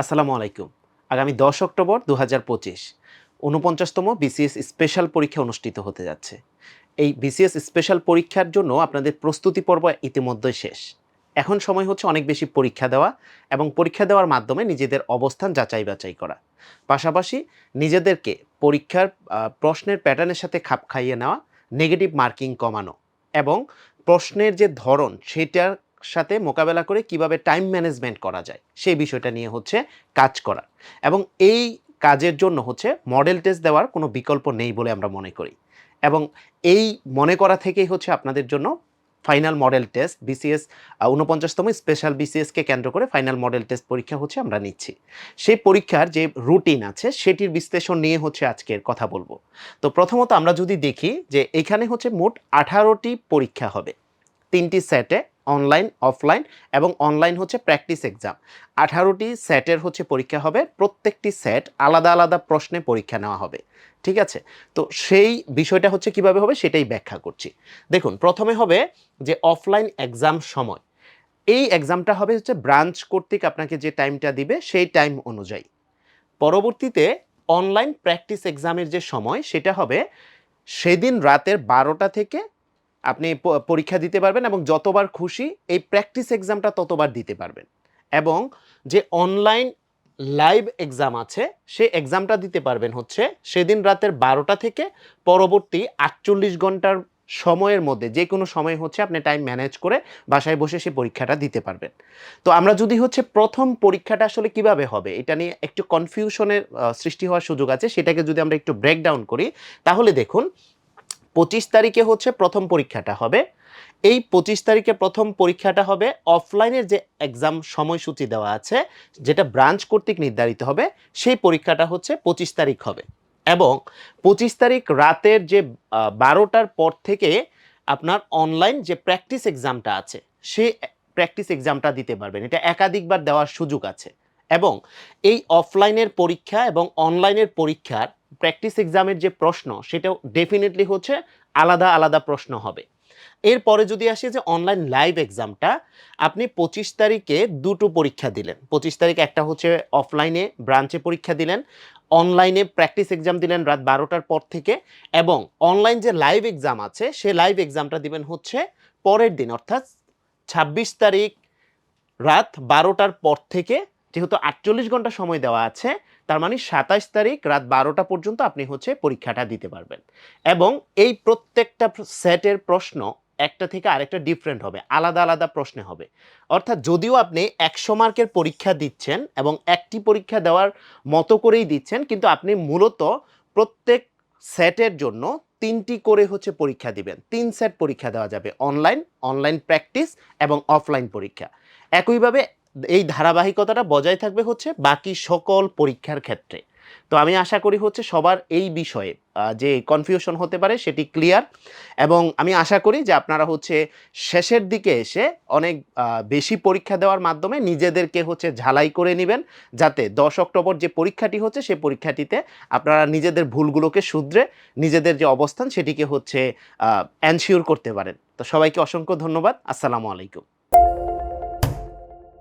আসসালামু আলাইকুম। আগামী দশ অক্টোবর দু হাজার পঁচিশ উনপঞ্চাশতম বিসিএস স্পেশাল পরীক্ষা অনুষ্ঠিত হতে যাচ্ছে। এই বিসিএস স্পেশাল পরীক্ষার জন্য আপনাদের প্রস্তুতি পর্ব ইতিমধ্যে শেষ। এখন সময় হচ্ছে অনেক বেশি পরীক্ষা দেওয়া এবং পরীক্ষা দেওয়ার মাধ্যমে নিজেদের অবস্থান যাচাই বাছাই করা। পাশাপাশি নিজেদেরকে পরীক্ষার প্রশ্নের প্যাটার্নের সাথে খাপ খাইয়ে নেওয়া, নেগেটিভ মার্কিং কমানো এবং প্রশ্নের যে ধরন সেটার সাথে মোকাবেলা করে কীভাবে টাইম ম্যানেজমেন্ট করা যায়, সেই বিষয়টা নিয়ে হচ্ছে কাজ করা। এবং এই কাজের জন্য হচ্ছে মডেল টেস্ট দেওয়ার কোনো বিকল্প নেই বলে আমরা মনে করি। এবং এই মনে করা থেকেই হচ্ছে আপনাদের জন্য ফাইনাল মডেল টেস্ট বিসিএস উনপঞ্চাশতম স্পেশাল বিসিএসকে কেন্দ্র করে ফাইনাল মডেল টেস্ট পরীক্ষা হচ্ছে আমরা নিচ্ছি। সেই পরীক্ষার যে রুটিন আছে, সেটির বিশ্লেষণ নিয়ে হচ্ছে আজকের কথা বলব। তো প্রথমত আমরা যদি দেখি যে এখানে হচ্ছে মোট আঠারোটি পরীক্ষা হবে। তিনটি সেটে অনলাইন অফলাইন এবং অনলাইন হচ্ছে প্র্যাকটিস এক্সাম আঠারোটি সেটের হচ্ছে পরীক্ষা হবে, প্রত্যেকটি সেট আলাদা আলাদা প্রশ্নে পরীক্ষা নেওয়া হবে। ঠিক আছে? তো সেই বিষয়টা হচ্ছে কীভাবে হবে সেটাই ব্যাখ্যা করছি। দেখুন, প্রথমে হবে যে অফলাইন এক্সাম সময়। এই এক্সামটা হবে হচ্ছে ব্রাঞ্চ কর্তৃক আপনাকে যে টাইমটা দিবে সেই টাইম অনুযায়ী। পরবর্তীতে অনলাইন প্র্যাকটিস এক্সামের যে সময় সেটা হবে সেদিন রাতের বারোটা থেকে আপনি পরীক্ষা দিতে পারবেন এবং যতবার খুশি এই প্র্যাকটিস এক্সামটা ততবার দিতে পারবেন। এবং যে অনলাইন লাইভ এক্সাম আছে, সে এক্সামটা দিতে পারবেন হচ্ছে সেদিন রাতের বারোটা থেকে পরবর্তী আটচল্লিশ ঘণ্টার সময়ের মধ্যে, যে কোনো সময় হচ্ছে আপনি টাইম ম্যানেজ করে বাসায় বসে সে পরীক্ষাটা দিতে পারবেন। তো আমরা যদি হচ্ছে প্রথম পরীক্ষাটা আসলে কীভাবে হবে, এটা নিয়ে একটু কনফিউশনের সৃষ্টি হওয়ার সুযোগ আছে, সেটাকে যদি আমরা একটু ব্রেকডাউন করি, তাহলে দেখুন পঁচিশ তারিখে হচ্ছে প্রথম পরীক্ষাটা হবে। এই পঁচিশ তারিখে প্রথম পরীক্ষাটা হবে অফলাইনের যে এক্সাম সময়সূচি দেওয়া আছে, যেটা ব্রাঞ্চ কর্তৃক নির্ধারিত হবে, সেই পরীক্ষাটা হচ্ছে পঁচিশ তারিখ হবে। এবং পঁচিশ তারিখ রাতের যে বারোটার পর থেকে আপনার অনলাইন যে প্র্যাকটিস এক্সামটা আছে সেই প্র্যাকটিস এক্সামটা দিতে পারবেন। এটা একাধিকবার দেওয়ার সুযোগ আছে। এবং এই অফলাইনের পরীক্ষা এবং অনলাইনের পরীক্ষার প্র্যাকটিস এক্সামের যে প্রশ্ন, সেটাও ডেফিনেটলি হচ্ছে আলাদা আলাদা প্রশ্ন হবে। এরপরে যদি আসি যে অনলাইন লাইভ এক্সামটা আপনি পঁচিশ তারিখে দুটো পরীক্ষা দিলেন। পঁচিশ তারিখ একটা হচ্ছে অফলাইনে ব্রাঞ্চে পরীক্ষা দিলেন অনলাইনে প্র্যাকটিস এক্সাম দিলেন রাত বারোটার পর থেকে এবং অনলাইন যে লাইভ এক্সাম আছে, সে লাইভ এক্সামটা দিবেন হচ্ছে পরের দিন, অর্থাৎ ছাব্বিশ তারিখ রাত বারোটার পর থেকে যেহেতু আটচল্লিশ ঘণ্টা সময় দেওয়া আছে, তার মানে সাতাশ তারিখ রাত বারোটা পর্যন্ত আপনি হচ্ছে পরীক্ষাটা দিতে পারবেন। এবং এই প্রত্যেকটা সেটের প্রশ্ন একটা থেকে আরেকটা ডিফারেন্ট হবে, আলাদা আলাদা প্রশ্নে হবে। অর্থাৎ যদিও আপনি একশো মার্কের পরীক্ষা দিচ্ছেন এবং একটি পরীক্ষা দেওয়ার মতো করেই দিচ্ছেন, কিন্তু আপনি মূলত প্রত্যেক সেটের জন্য তিনটি করে হচ্ছে পরীক্ষা দিবেন। তিন সেট পরীক্ষা দেওয়া যাবে অনলাইন অনলাইন প্র্যাকটিস এবং অফলাইন পরীক্ষা। একইভাবে এই ধারাবাহিকতাটা বজায় থাকবে হচ্ছে বাকি সকল পরীক্ষার ক্ষেত্রে। তো আমি আশা করি হচ্ছে সবার এই বিষয়ে যে কনফিউশন হতে পারে সেটি ক্লিয়ার এবং আমি আশা করি যে আপনারা হচ্ছে শেষের দিকে এসে অনেক বেশি পরীক্ষা দেওয়ার মাধ্যমে নিজেদেরকে হচ্ছে ঝালাই করে নেবেন যাতে দশ অক্টোবর যে পরীক্ষাটি হচ্ছে সেই পরীক্ষাটিতে আপনারা নিজেদের ভুলগুলোকে শুধরে নিজেদের যে অবস্থান সেটিকে হচ্ছে অ্যানশিওর করতে পারেন। তো সবাইকে অসংখ্য ধন্যবাদ। আসসালামু আলাইকুম।